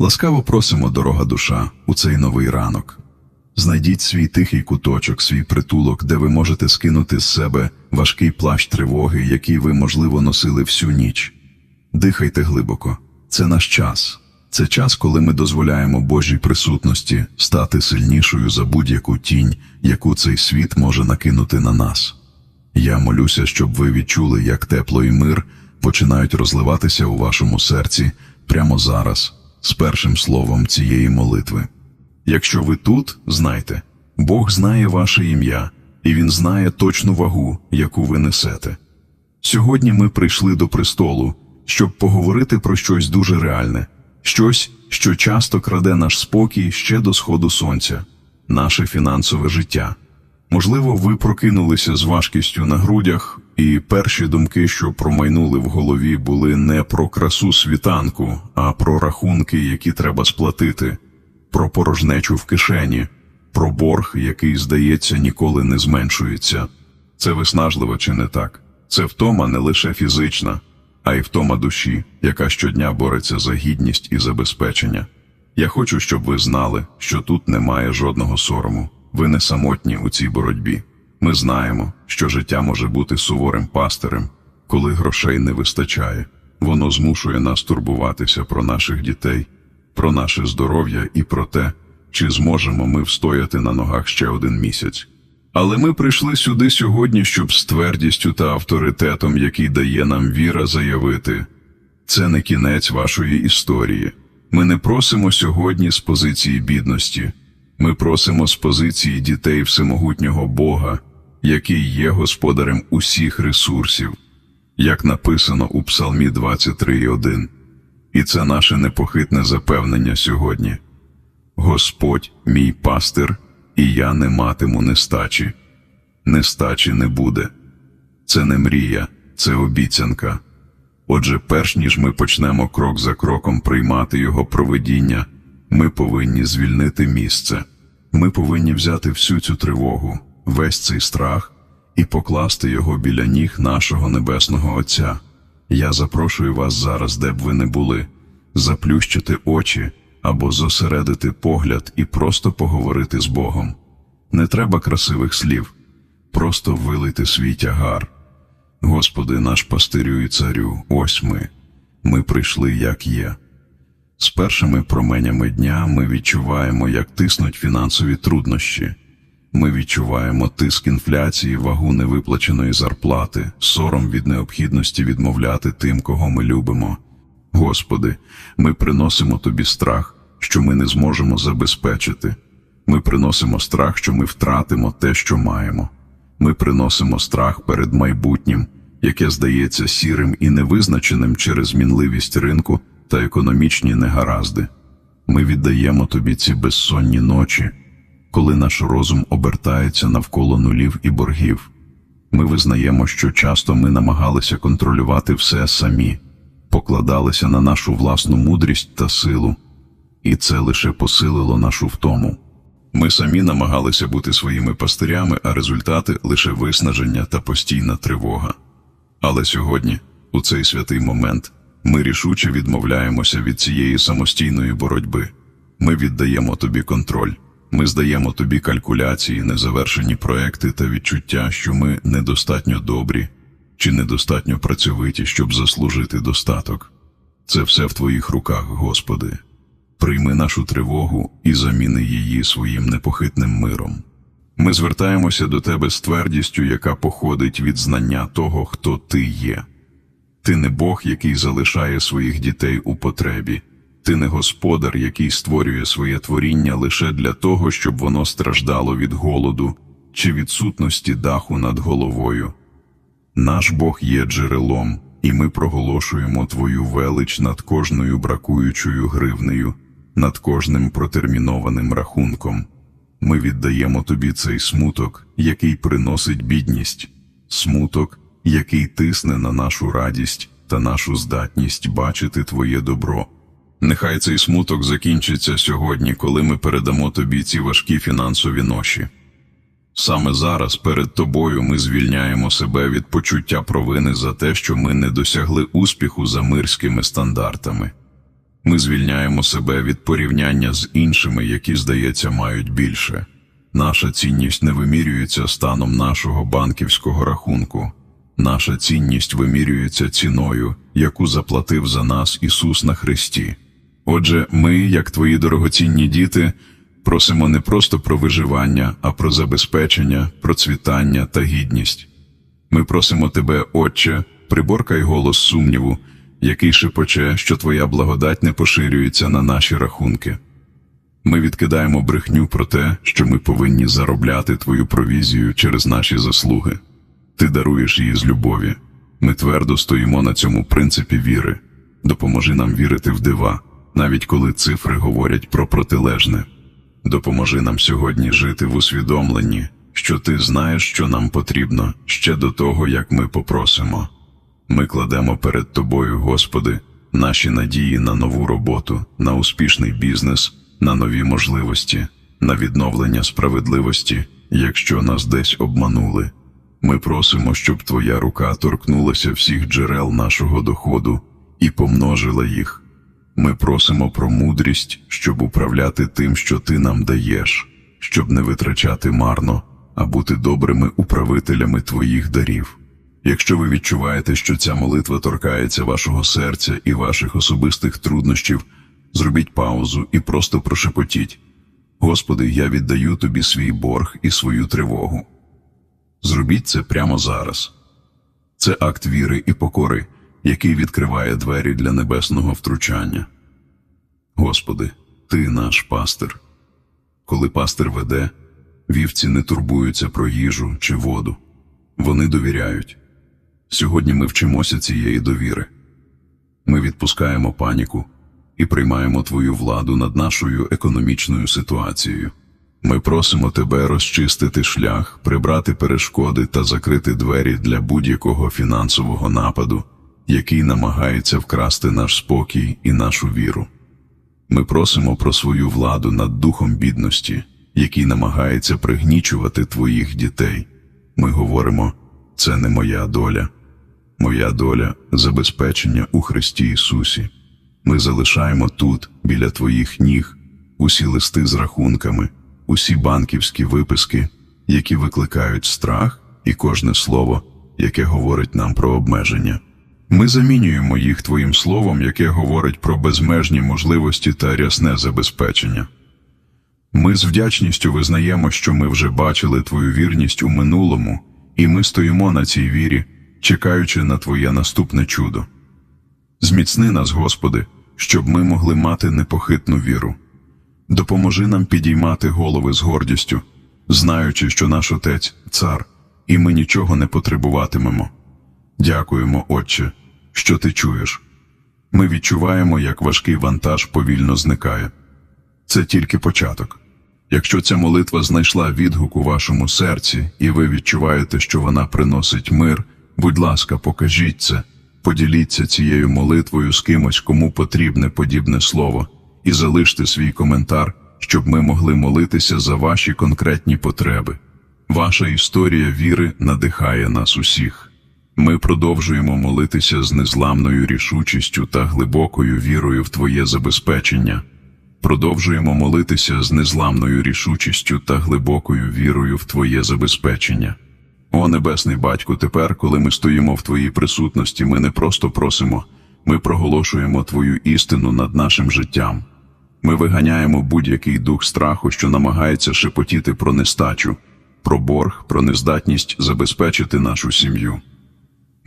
Ласкаво просимо, дорога душа, у цей новий ранок. Знайдіть свій тихий куточок, свій притулок, де ви можете скинути з себе важкий плащ тривоги, який ви, можливо, носили всю ніч. Дихайте глибоко. Це наш час. Це час, коли ми дозволяємо Божій присутності стати сильнішою за будь-яку тінь, яку цей світ може накинути на нас. Я молюся, щоб ви відчули, як тепло і мир починають розливатися у вашому серці прямо зараз, з першим словом цієї молитви. Якщо ви тут, знайте, Бог знає ваше ім'я, і Він знає точну вагу, яку ви несете. Сьогодні ми прийшли до престолу, щоб поговорити про щось дуже реальне, щось, що часто краде наш спокій ще до сходу сонця, наше фінансове життя. Можливо, ви прокинулися з важкістю на грудях, і перші думки, що промайнули в голові, були не про красу світанку, а про рахунки, які треба сплатити, про порожнечу в кишені, про борг, який, здається, ніколи не зменшується. Це виснажливо чи не так? Це втома не лише фізична, а й втома душі, яка щодня бореться за гідність і забезпечення. Я хочу, щоб ви знали, що тут немає жодного сорому. Ви не самотні у цій боротьбі. Ми знаємо, що життя може бути суворим пастирем, коли грошей не вистачає. Воно змушує нас турбуватися про наших дітей, про наше здоров'я і про те, чи зможемо ми встояти на ногах ще один місяць. Але ми прийшли сюди сьогодні, щоб з твердістю та авторитетом, який дає нам віра, заявити це не кінець вашої історії. Ми не просимо сьогодні з позиції бідності. Ми просимо з позиції дітей всемогутнього Бога, який є господарем усіх ресурсів, як написано у Псалмі 23.1. І це наше непохитне запевнення сьогодні. Господь мій пастир, і я не матиму нестачі. Нестачі не буде. Це не мрія, це обіцянка. Отже, перш ніж ми почнемо крок за кроком приймати його проведіння, ми повинні звільнити місце. Ми повинні взяти всю цю тривогу, весь цей страх і покласти його біля ніг нашого Небесного Отця. Я запрошую вас зараз, де б ви не були, заплющити очі або зосередити погляд і просто поговорити з Богом. Не треба красивих слів, просто вилити свій тягар. Господи, наш пастирю і царю, ось ми. Ми прийшли, як є. З першими променями дня ми відчуваємо, як тиснуть фінансові труднощі. Ми відчуваємо тиск інфляції, вагу невиплаченої зарплати, сором від необхідності відмовляти тим, кого ми любимо. Господи, ми приносимо Тобі страх, що ми не зможемо забезпечити. Ми приносимо страх, що ми втратимо те, що маємо. Ми приносимо страх перед майбутнім, яке здається сірим і невизначеним через мінливість ринку та економічні негаразди. Ми віддаємо тобі ці безсонні ночі, коли наш розум обертається навколо нулів і боргів. Ми визнаємо, що часто ми намагалися контролювати все самі, покладалися на нашу власну мудрість та силу, і це лише посилило нашу втому. Ми самі намагалися бути своїми пастирями, а результати лише виснаження та постійна тривога. Але сьогодні, у цей святий момент, ми рішуче відмовляємося від цієї самостійної боротьби. Ми віддаємо тобі контроль, ми здаємо тобі калькуляції, незавершені проекти та відчуття, що ми недостатньо добрі чи недостатньо працьовиті, щоб заслужити достаток. Це все в твоїх руках, Господи. Прийми нашу тривогу і заміни її своїм непохитним миром. Ми звертаємося до тебе з твердістю, яка походить від знання того, хто ти є. Ти не Бог, який залишає своїх дітей у потребі, ти не господар, який створює своє творіння лише для того, щоб воно страждало від голоду чи відсутності даху над головою. Наш Бог є джерелом, і ми проголошуємо Твою велич над кожною бракуючою гривнею, над кожним протермінованим рахунком. Ми віддаємо тобі цей смуток, який приносить бідність, смуток, який тисне на нашу радість та нашу здатність бачити Твоє добро. Нехай цей смуток закінчиться сьогодні, коли ми передамо тобі ці важкі фінансові ноші. Саме зараз перед тобою ми звільняємо себе від почуття провини за те, що ми не досягли успіху за мирськими стандартами. Ми звільняємо себе від порівняння з іншими, які, здається, мають більше. Наша цінність не вимірюється станом нашого банківського рахунку. Наша цінність вимірюється ціною, яку заплатив за нас Ісус на Христі. Отже, ми, як твої дорогоцінні діти, просимо не просто про виживання, а про забезпечення, процвітання та гідність. Ми просимо тебе, Отче, приборкай голос сумніву, який шепоче, що твоя благодать не поширюється на наші рахунки. Ми відкидаємо брехню про те, що ми повинні заробляти твою провізію через наші заслуги. Ти даруєш її з любові. Ми твердо стоїмо на цьому принципі віри. Допоможи нам вірити в дива, навіть коли цифри говорять про протилежне. Допоможи нам сьогодні жити в усвідомленні, що ти знаєш, що нам потрібно ще до того, як ми попросимо. Ми кладемо перед Тобою, Господи, наші надії на нову роботу, на успішний бізнес, на нові можливості, на відновлення справедливості, якщо нас десь обманули. Ми просимо, щоб Твоя рука торкнулася всіх джерел нашого доходу і помножила їх. Ми просимо про мудрість, щоб управляти тим, що Ти нам даєш, щоб не витрачати марно, а бути добрими управителями Твоїх дарів. Якщо ви відчуваєте, що ця молитва торкається вашого серця і ваших особистих труднощів, зробіть паузу і просто прошепотіть. Господи, я віддаю Тобі свій борг і свою тривогу. Зробіть це прямо зараз. Це акт віри і покори, який відкриває двері для небесного втручання. Господи, Ти наш пастир. Коли пастир веде, вівці не турбуються про їжу чи воду. Вони довіряють. Сьогодні ми вчимося цієї довіри. Ми відпускаємо паніку і приймаємо Твою владу над нашою економічною ситуацією. Ми просимо Тебе розчистити шлях, прибрати перешкоди та закрити двері для будь-якого фінансового нападу, який намагається вкрасти наш спокій і нашу віру. Ми просимо про свою владу над духом бідності, який намагається пригнічувати Твоїх дітей. Ми говоримо, це не моя доля. Моя доля забезпечення у Христі Ісусі. Ми залишаємо тут, біля Твоїх ніг, усі листи з рахунками, усі банківські виписки, які викликають страх, і кожне слово, яке говорить нам про обмеження. Ми замінюємо їх Твоїм словом, яке говорить про безмежні можливості та рясне забезпечення. Ми з вдячністю визнаємо, що ми вже бачили Твою вірність у минулому, і ми стоїмо на цій вірі, чекаючи на Твоє наступне чудо. Зміцни нас, Господи, щоб ми могли мати непохитну віру. Допоможи нам підіймати голови з гордістю, знаючи, що наш Отець цар, і ми нічого не потребуватимемо. Дякуємо, Отче, що ти чуєш. Ми відчуваємо, як важкий вантаж повільно зникає. Це тільки початок. Якщо ця молитва знайшла відгук у вашому серці, і ви відчуваєте, що вона приносить мир, будь ласка, покажіть це, поділіться цією молитвою з кимось, кому потрібне подібне слово, і залиште свій коментар, щоб ми могли молитися за ваші конкретні потреби. Ваша історія віри надихає нас усіх. Ми продовжуємо молитися з незламною рішучістю та глибокою вірою в Твоє забезпечення. Продовжуємо молитися з незламною рішучістю та глибокою вірою в Твоє забезпечення. О Небесний Батько, тепер, коли ми стоїмо в Твоїй присутності, ми не просто просимо, ми проголошуємо Твою істину над нашим життям. Ми виганяємо будь-який дух страху, що намагається шепотіти про нестачу, про борг, про нездатність забезпечити нашу сім'ю.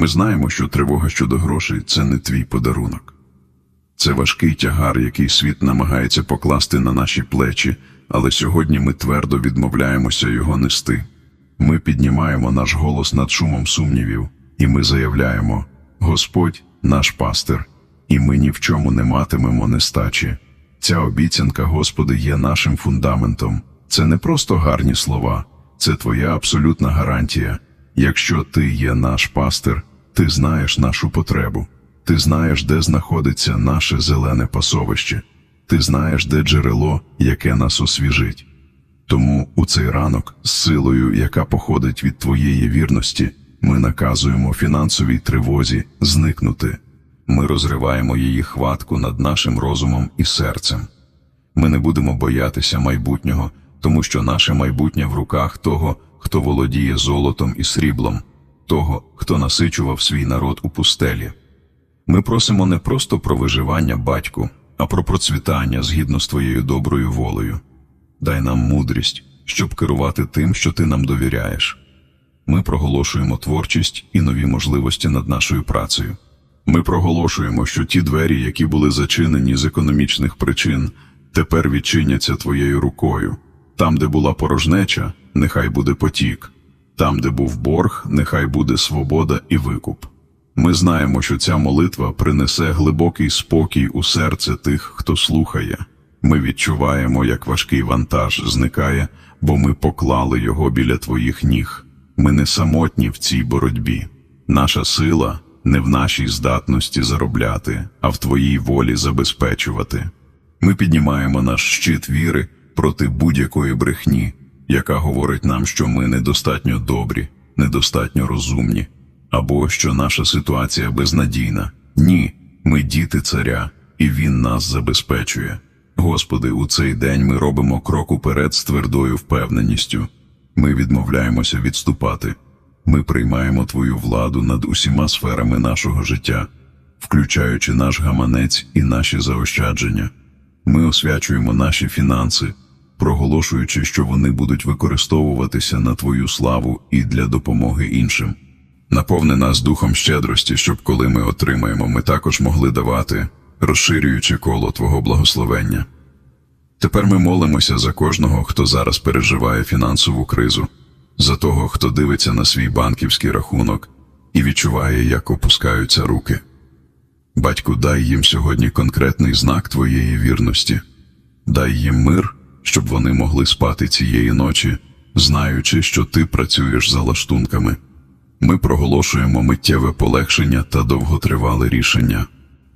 Ми знаємо, що тривога щодо грошей це не твій подарунок. Це важкий тягар, який світ намагається покласти на наші плечі, але сьогодні ми твердо відмовляємося його нести. Ми піднімаємо наш голос над шумом сумнівів, і ми заявляємо: Господь наш пастир, і ми ні в чому не матимемо нестачі. Ця обіцянка, Господи, є нашим фундаментом. Це не просто гарні слова, це Твоя абсолютна гарантія. Якщо Ти є наш пастир, Ти знаєш нашу потребу. Ти знаєш, де знаходиться наше зелене пасовище, ти знаєш, де джерело, яке нас освіжить. Тому у цей ранок, з силою, яка походить від твоєї вірності, ми наказуємо фінансовій тривозі зникнути. ми розриваємо її хватку над нашим розумом і серцем. Ми не будемо боятися майбутнього, тому що наше майбутнє в руках того, хто володіє золотом і сріблом, того, хто насичував свій народ у пустелі. Ми просимо не просто про виживання, батьку, а про процвітання згідно з твоєю доброю волею. Дай нам мудрість, щоб керувати тим, що ти нам довіряєш. Ми проголошуємо творчість і нові можливості над нашою працею. Ми проголошуємо, що ті двері, які були зачинені з економічних причин, тепер відчиняться твоєю рукою. Там, де була порожнеча, нехай буде потік. Там, де був борг, нехай буде свобода і викуп. Ми знаємо, що ця молитва принесе глибокий спокій у серце тих, хто слухає. Ми відчуваємо, як важкий вантаж зникає, бо ми поклали його біля твоїх ніг. Ми не самотні в цій боротьбі. Наша сила не в нашій здатності заробляти, а в твоїй волі забезпечувати. Ми піднімаємо наш щит віри проти будь-якої брехні, яка говорить нам, що ми недостатньо добрі, недостатньо розумні, або що наша ситуація безнадійна. Ні, ми діти царя, і він нас забезпечує. Господи, у цей день ми робимо крок уперед з твердою впевненістю. Ми відмовляємося відступати. Ми приймаємо Твою владу над усіма сферами нашого життя, включаючи наш гаманець і наші заощадження. Ми освячуємо наші фінанси, проголошуючи, що вони будуть використовуватися на Твою славу і для допомоги іншим. Наповни нас духом щедрості, щоб коли ми отримаємо, ми також могли давати, розширюючи коло Твого благословення. Тепер ми молимося за кожного, хто зараз переживає фінансову кризу, за того, хто дивиться на свій банківський рахунок і відчуває, як опускаються руки. Батьку, дай їм сьогодні конкретний знак твоєї вірності, дай їм мир, щоб вони могли спати цієї ночі, знаючи, що ти працюєш за лаштунками. Ми проголошуємо миттєве полегшення та довготривале рішення.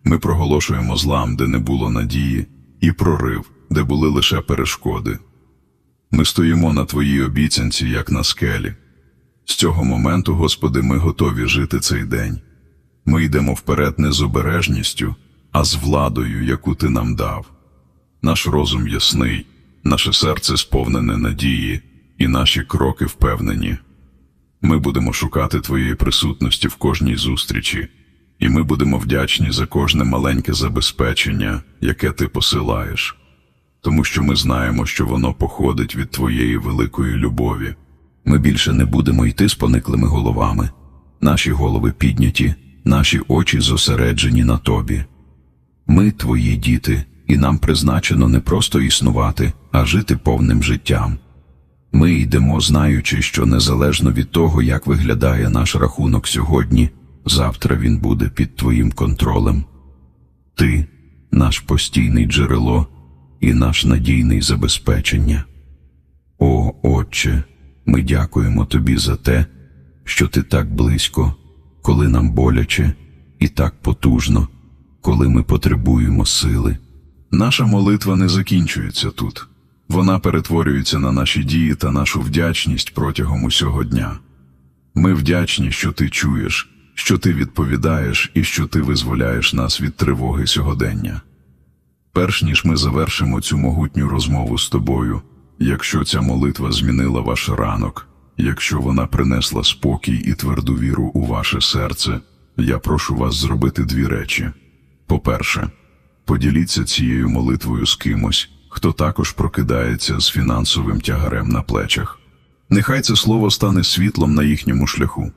Ми проголошуємо злам, де не було надії, і прорив, де були лише перешкоди. Ми стоїмо на твоїй обіцянці, як на скелі. З цього моменту, Господи, ми готові жити цей день. Ми йдемо вперед не з обережністю, а з владою, яку ти нам дав. Наш розум ясний, наше серце сповнене надії, і наші кроки впевнені. Ми будемо шукати Твоєї присутності в кожній зустрічі, і ми будемо вдячні за кожне маленьке забезпечення, яке ти посилаєш, тому що ми знаємо, що воно походить від Твоєї великої любові. Ми більше не будемо йти з пониклими головами. Наші голови підняті, наші очі зосереджені на тобі. Ми твої діти, і нам призначено не просто існувати, а жити повним життям. Ми йдемо, знаючи, що незалежно від того, як виглядає наш рахунок сьогодні, завтра він буде під твоїм контролем. Ти наш постійний джерело і наш надійний забезпечення. О, Отче, ми дякуємо Тобі за те, що Ти так близько, коли нам боляче, і так потужно, коли ми потребуємо сили. Наша молитва не закінчується тут. Вона перетворюється на наші дії та нашу вдячність протягом усього дня. Ми вдячні, що ти чуєш, що ти відповідаєш і що ти визволяєш нас від тривоги сьогодення. Перш ніж ми завершимо цю могутню розмову з тобою, якщо ця молитва змінила ваш ранок, якщо вона принесла спокій і тверду віру у ваше серце, я прошу вас зробити дві речі. По-перше, поділіться цією молитвою з кимось, хто також прокидається з фінансовим тягарем на плечах. Нехай це слово стане світлом на їхньому шляху.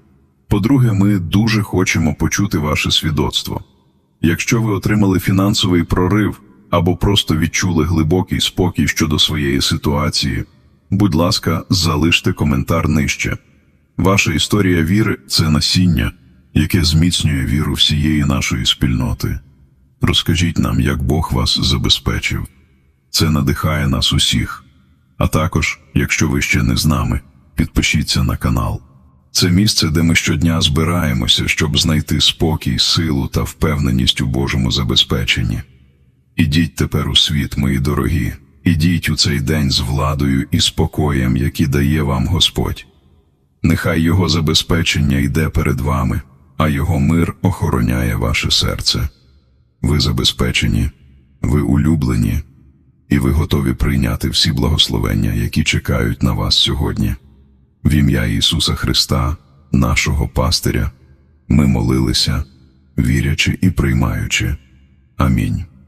По-друге, ми дуже хочемо почути ваше свідоцтво. Якщо ви отримали фінансовий прорив або просто відчули глибокий спокій щодо своєї ситуації, будь ласка, залиште коментар нижче. Ваша історія віри це насіння, яке зміцнює віру всієї нашої спільноти. Розкажіть нам, як Бог вас забезпечив. Це надихає нас усіх. А також, якщо ви ще не з нами, підпишіться на канал. Це місце, де ми щодня збираємося, щоб знайти спокій, силу та впевненість у Божому забезпеченні. Ідіть тепер у світ, мої дорогі, ідіть у цей день з владою і спокоєм, які дає вам Господь. Нехай Його забезпечення йде перед вами, а Його мир охороняє ваше серце. Ви забезпечені, ви улюблені, і ви готові прийняти всі благословення, які чекають на вас сьогодні. В ім'я Ісуса Христа, нашого пастиря, ми молилися, вірячи і приймаючи. Амінь.